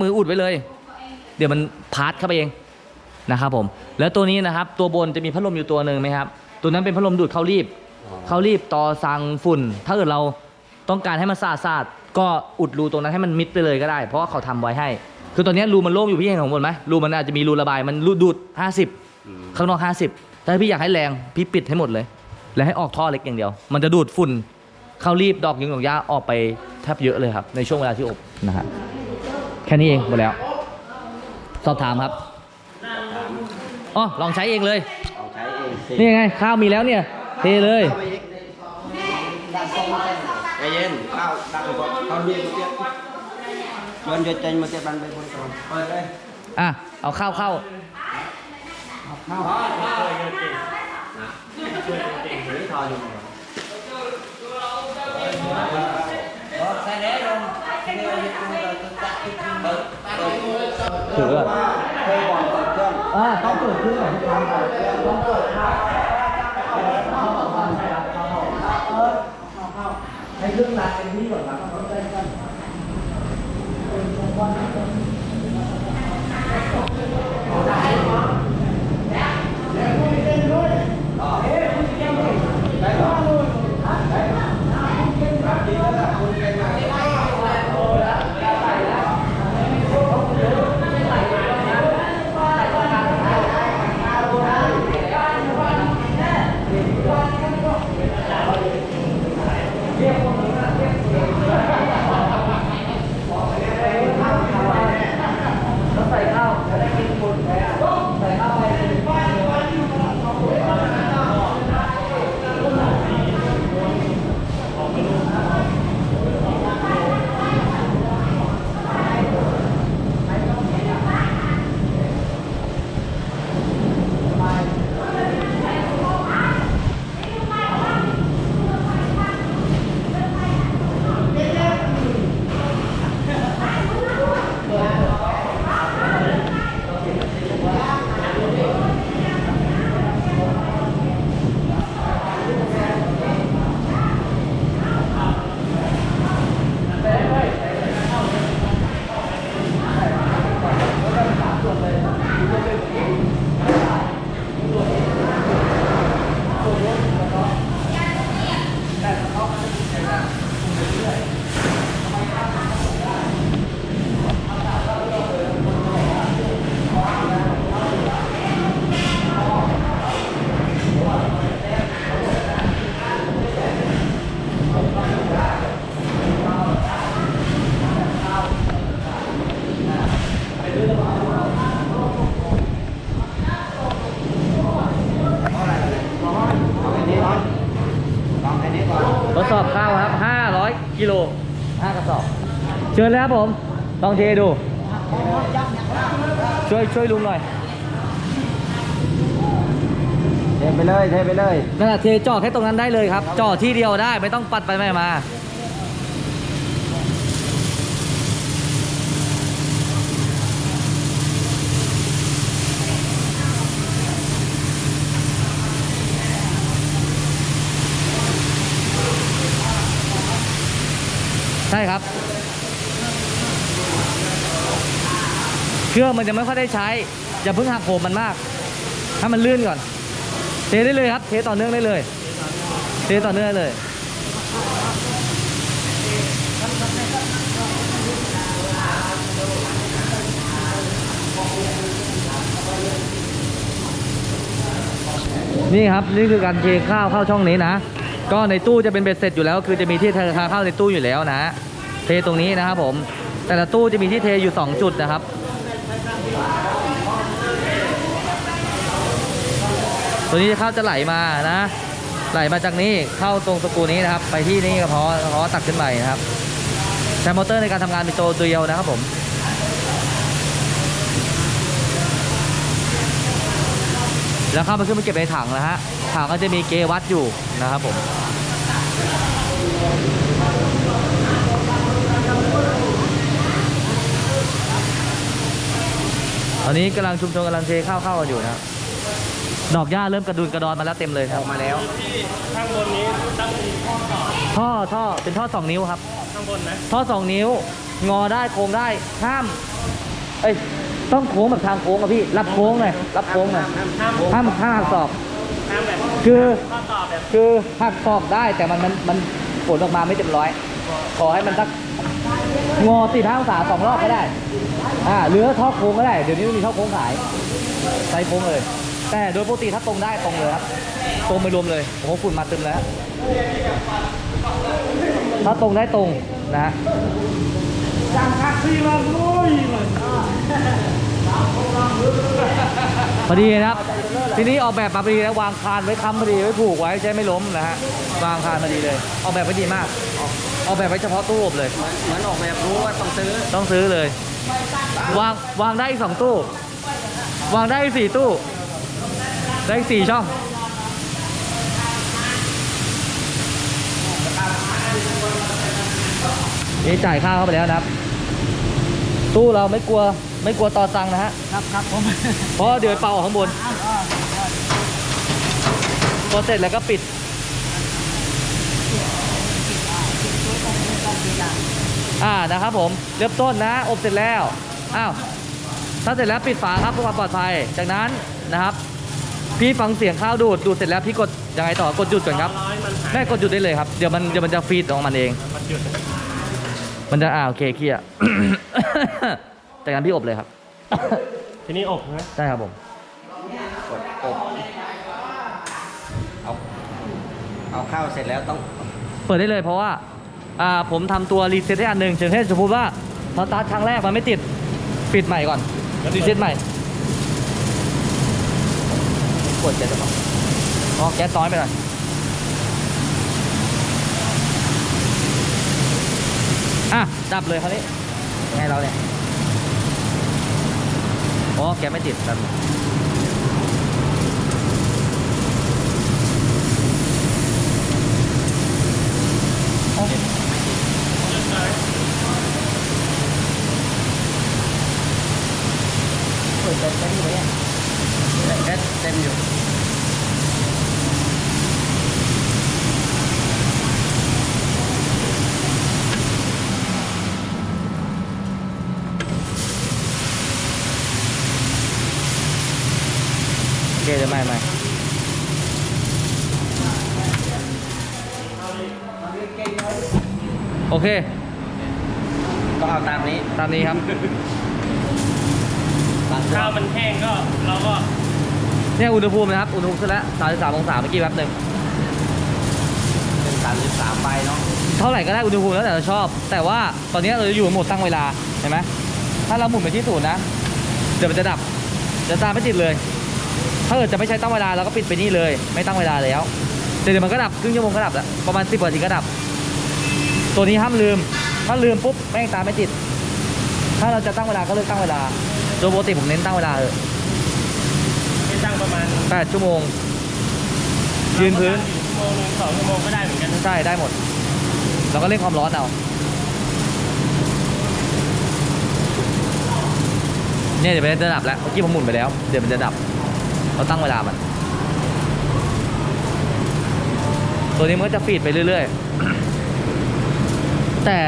มืออุดไว้เลย เดี๋ยวมันพาร์ทเข้าไปเองนะครับผม แล้วตัวนี้นะครับ ตัวบนจะมีพัดลมอยู่ตัวหนึ่งไหมครับ ตัวนั้นเป็นพัดลมดูดเข้ารีบ เข้ารีบต่อสั่งฝุ่น ถ้าเกิดเราต้องการให้มันสะอาดสะอาดก็อุดรูตรงนั้นให้มันมิดไปเลยก็ได้ เพราะว่าเขาทำไว้ให้ คือตอนนี้รูมันโล่งอยู่พี่เห็นของบนไหมรูมันอาจจะมีรูระบายมันรูดูด 50 ข้างนอก 50 ถ้าพี่อยากให้แรงพี่ปิดให้หมดเลย แล้วให้ออกท่อเล็กอย่างเดียว มันจะดูดฝุ่นเข้ารีบดอกยุงดอกหญ้าออกไปแทบเยอะเลยครับในช่วงเวลาที่อบนะฮะแค่นี้เองหมดแล้ว สอบถามครับอ๋อลองใช้เองเลย เอาใช้เองสินี่ไงข้าวมีแล้วเนี่ย เทเลยเข้าไปอีกใจเย็นข้าวดังก่อนข้าวเรียนมาเตี้ยชวนจะใจมาเตี้ยบันไปคนก่อนเปิดเลยอะ เอาข้าวเข้า ข้าวนี่ทออยู่ใส่แล้วลง ถือก่อนเคยก่อนเปิดเครื่องอ่าต้องเปิดเครื่องก่อนต้องเปิดข้าว ชิญเลยครับผม ลองเทดู ช่วยช่วยลุงหน่อย เทไปเลย เทไปเลยนั่นแหะเทจ่อแค่ตรงนั้นได้เลยครับจ่อที่เดียวได้ไม่ต้องปัดไปไม่มา ใช่ครับ เครื่องมันจะไม่ค่อยได้ใช้อย่าเพิ่งหักโหมมันมากให้มันลื่นก่อน เทได้เลยครับ เทต่อเนื่องได้เลย เทต่อเนื่องเลยนี่ครับนี่คือการเทข้าวเข้าช่องนี้นะ ก็ในตู้จะเป็นเบ็ดเสร็จอยู่แล้ว คือจะมีที่เทข้าวในตู้อยู่แล้วนะ เทตรงนี้นะครับผม แต่ละตู้จะมีที่เทอยู่ 2 จุดนะครับ ตัวนี้ข้าวจะไหลมานะ ไหลมาจากนี้เข้าตรงสกรูนี้นะครับ ไปที่นี่กระเพาะกระเพาะตักขึ้นไปนะครับใช้มอเตอร์ในการทำงานเป็นตัวตัวเดียวนะครับผมแล้วเข้ามาขึ้นมาเก็บในถังนะฮะถังก็จะมีเกวัดอยู่นะครับผม อนนี้กำลังชุมชนกำลังเทข้าวเข้ากันอยู่นะครับดอกหญ้าเริ่มกระดุนกระดอนมาแล้วเต็มเลยครับมาแล้ว ข้างบนนี้ต้องมีข้อต่อท่อท่อเป็นท่อสองนิ้วครับ ข้างบนนะท่อสองนิ้ว งอได้โค้งได้ห้าม เอ้ยต้องโค้งแบบทางโค้งอะพี่ รับโค้งหน่อยรับโค้งหน่อยห้ามห้ามห้ามหักศอก ห้ามแบบคือ ข้อต่อแบบคือหักศอกได้แต่มันมันมันผลออกมาไม่เต็มร้อย ขอให้มันสัก งอสี่ห้าองศาสองรอบก็ได้ อ่าหรือท่อโค้งก็ได้ เดี๋ยวนี้มีท่อโค้งขายใส่โค้งเลย แต่โดยปกติถ้าตรงได้ตรงเลยครับ ตรงไปรวมเลยโอ้โหฝุ่นมาเต็มแล้ว ถ้าตรงได้ตรงนะฮะจังคักซี่ละลุยเลยพอดีนะครับ ทีนี้ออกแบบมาพอดีแล้ววางคานไว้ค้ำพอดีไว้ผูกไว้ใช้ไม่ล้มนะฮะวางคานพอดีเลย ออกแบบไว้ดีมาก ออกแบบไว้เฉพาะตู้อบเลย เหมือนออกแบบรู้ว่าต้องซื้อต้องซื้อเลย วางวางได้อีกสองตู้ วางได้อีกสี่ตู้ ได้อีกสี่ช่อง นี่จ่ายค่าเข้าไปแล้วนะครับ ตู้เราไม่กลัวไม่กลัวต่อตังค์นะฮะ ครับครับผมเพราะเดี๋ยวเป่าออกข้างบนพอเสร็จแล้วก็ปิด อ่านะครับผมเริ่มต้นนะอบเสร็จแล้วอ้าวถ้าเสร็จแล้วปิดฝาครับเพื่อความปลอดภัย จากนั้นนะครับ พี่ฟังเสียงข้าวดูดดูดเสร็จแล้วพี่กดยังไงต่อกดหยุดก่อนครับร้อยมันหายแม่กดหยุดได้เลยครับเดี๋ยวมันเดี๋ยวมันจะฟีดออกมามันเองมันหยุดมันจะอ่าโอเคเคลียร์จากนั้นพี่อบเลยครับ ทีนี้อบนะใช่ครับผมกดอบเอาเอาข้าวเสร็จแล้วต้อง เปิดได้เลยเพราะว่า อ่าผมทำตัวรีเซ็ตให้อันหนึ่งเช่นเช่นสมมติว่าพอสตาร์ทครั้งแรกมันไม่ติดปิดใหม่ก่อนรีเซ็ตใหม่กดแก๊สจะพออ๋อแก๊สน้อยไปหน่อยอะดับเลยคราวนี้ยังไงเราเนี่ยอ๋อแก๊สไม่ติดครับอ๋อ เปิดแก๊สอยู่ไหมเนี่ย แก๊สเต็มอยู่ โอเคเดี๋ยว ไม่ไม่โอเค ก็เอาตามนี้ ตามนี้ครับบางตัวข้าวมันแห้งก็เราก็ เนี่ยอุณหภูมินะครับ อุณหภูมิขึ้นแล้ว33องศาเมื่อกี้แป๊บหนึ่งเป็นสามสิบสามใบเนาะ เท่าไหร่ก็ได้อุณหภูมิแล้วแต่เราชอบ แต่ว่าตอนนี้เราจะอยู่ในโหมดตั้งเวลา เห็นไหม ถ้าเราหมุนไปที่ศูนย์นะ เดี๋ยวมันจะดับ จะตามไม่ติดเลย ถ้าเกิดจะไม่ใช้ตั้งเวลาเราก็ปิดไปนี่เลย ไม่ตั้งเวลาแล้วแต่เดี๋ยวมันก็ดับครึ่งชั่วโมงก็ดับแล้วประมาณ10นาทีก็ดับ ตัวนี้ห้ามลืม ถ้าลืมปุ๊บแม่งตามไม่ติด ถ้าเราจะตั้งเวลาก็เลือกตั้งเวลาโดยปกติผมเน้นตั้งเวลาเออให้ตั้งประมาณ8ชั่วโมงยืนพื้นชั่วโมงหนึ่งสองชั่วโมงก็ได้เหมือนกันใช่ได้หมดเราก็เล่นความร้อนเอาเนี่ยเดี๋ยวมันจะดับแล้วเมื่อกี้ผมหมุนไปแล้ว เดี๋ยวมันจะดับ เราตั้งเวลามัน ตัวนี้มันก็จะฟีดไปเรื่อย ๆ แต่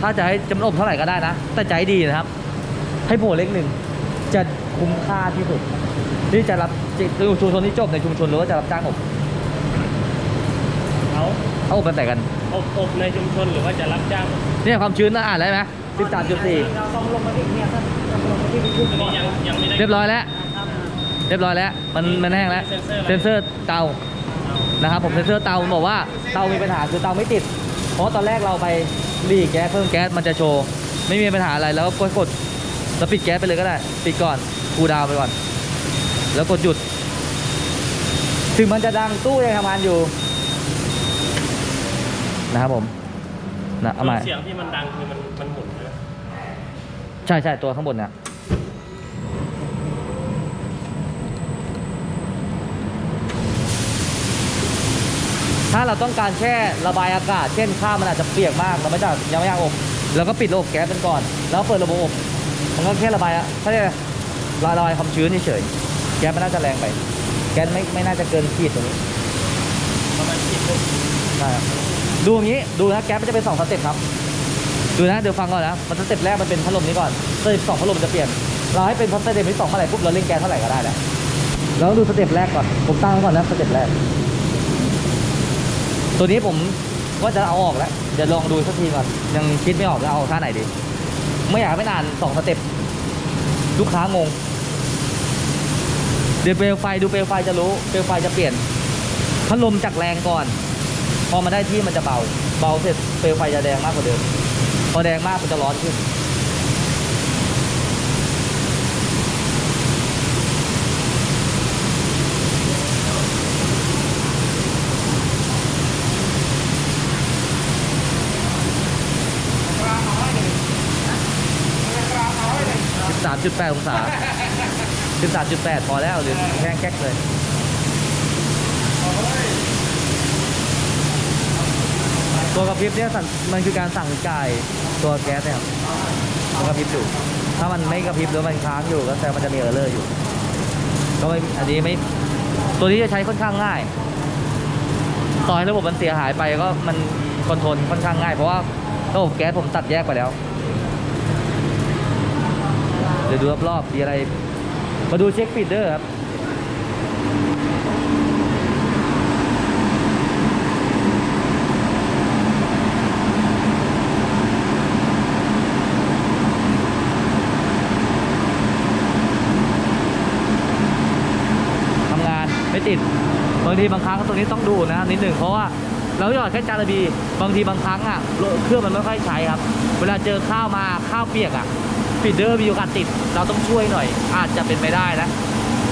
ถ้าจะให้จำนวนเท่าไหร่ก็ได้นะ แต่ใจดีนะครับ ให้โผล่เล็กหนึ่งจะคุ้มค่าที่สุดที่จะรับชุมชนที่จบในชุมชนหรือว่าจะรับจ้างอบเขาเอาอบกันแต่กัน อบอบในชุมชนหรือว่าจะรับจ้างเนี่ยความชื้นนะอ่านได้ไหมสิบสามจุดสี่อันนี้ยังยังไม่ได้เรียบร้อยแล้วเรียบร้อยแล้ว มันมันแห้งแล้วเซนเซอร์เตานะครับผมเซนเซอร์เตามันบอกว่าเตามีปัญหาคือเตาไม่ติด เพราะตอนแรกเราไปรีดแก๊สเพิ่มแก๊สมันจะโชว์ไม่มีปัญหาอะไรแล้วก็กดกดแล้วปิดแก๊สไปเลยก็ได้ ปิดก่อนคูลดาวน์ไปก่อน แล้วกดหยุด ถึงมันจะดังตู้ยังทำงานอยู่ นะครับผมนะเอาใหม่เสียงที่มันดังคือมันมันหมุนใช่ไหมใช่ใช่ตัวข้างบนเนี่ย ถ้าเราต้องการแค่ระบายอากาศ เช่นข้าวมันอาจจะเปียกมากเราไม่ได้ยังไม่อยากอบเราก็ปิดระบบแก๊สมันก่อน แล้วเปิดระบบอบ มันก็แค่ระบายอะถ้าจะระบายความชื้นเฉยแก๊สมันน่าจะแรงไป แก๊สไม่ไม่น่าจะเกินขีดตรงนี้ประมาณสิบใช่ครับดูอย่างนี้ดูนะแก๊สมันจะเป็นสองสเต็ปครับดูนะเดี๋ยวฟังก่อนนะมันสเต็ปแรกมันเป็นพัดลมนี้ก่อนสเต็ปสองพัดลมจะเปลี่ยนเราให้เป็นพัดสเต็ปที่สองเมื่อไหร่ปุ๊บเราเล่นแก๊สเท่าไหร่ก็ได้แล้วเราต้องดูสเต็ปแรกก่อนผมตั้งก่อนนะสเต็ปแรก ตัวนี้ผมว่าจะเอาออกแล้วเดี๋ยวลองดูสักทีก่อนยังคิดไม่ออกจะเอาท่าไหนดี ไม่อยากไม่นานสองสเต็ปลูกค้างง เดี๋ยวเปลวไฟดูเปลวไฟจะรู้เปลวไฟจะเปลี่ยนพัดลมจากแรงก่อน พอมาได้ที่มันจะเบา เบาเสร็จเปลวไฟจะแดงมากกว่าเดิม พอแดงมากมันจะร้อนขึ้น สิบสามจุดแปดองศาสิบสามจุดแปดพอแล้วหรือแห้งแก๊กเลยตัวกระพริบเนี่ยมันคือการสั่งจ่ายตัวแก๊สเนี่ยครับมันกระพริบอยู่ ถ้ามันไม่กระพริบหรือมันค้างอยู่ก็แสดงมันจะมีเออร์เลอร์อยู่ ก็ไม่อันนี้ไม่ตัวนี้จะใช้ค่อนข้างง่าย ต่อให้ระบบมันเสียหายไปก็มันคอนโทรลค่อนข้างง่ายเพราะว่าระบบแก๊สผมตัดแยกไปแล้ว ดี๋ยวดูรอบๆมีอะไร มาดูเช็คฟีดเดอร์ครับทำงานไม่ติดบางทีบางครั้งตรงนี้ต้องดูนะนิดหนึ่งเพราะว่าเราหยอดแค่จานละบีบางทีบางครั้งอะเครื่องมันไม่ค่อยใช้ครับ เวลาเจอข้าวมาข้าวเปียกอะ ฟีดเดอร์มีโอกาสติด เราต้องช่วยหน่อย อาจจะเป็นไม่ได้นะ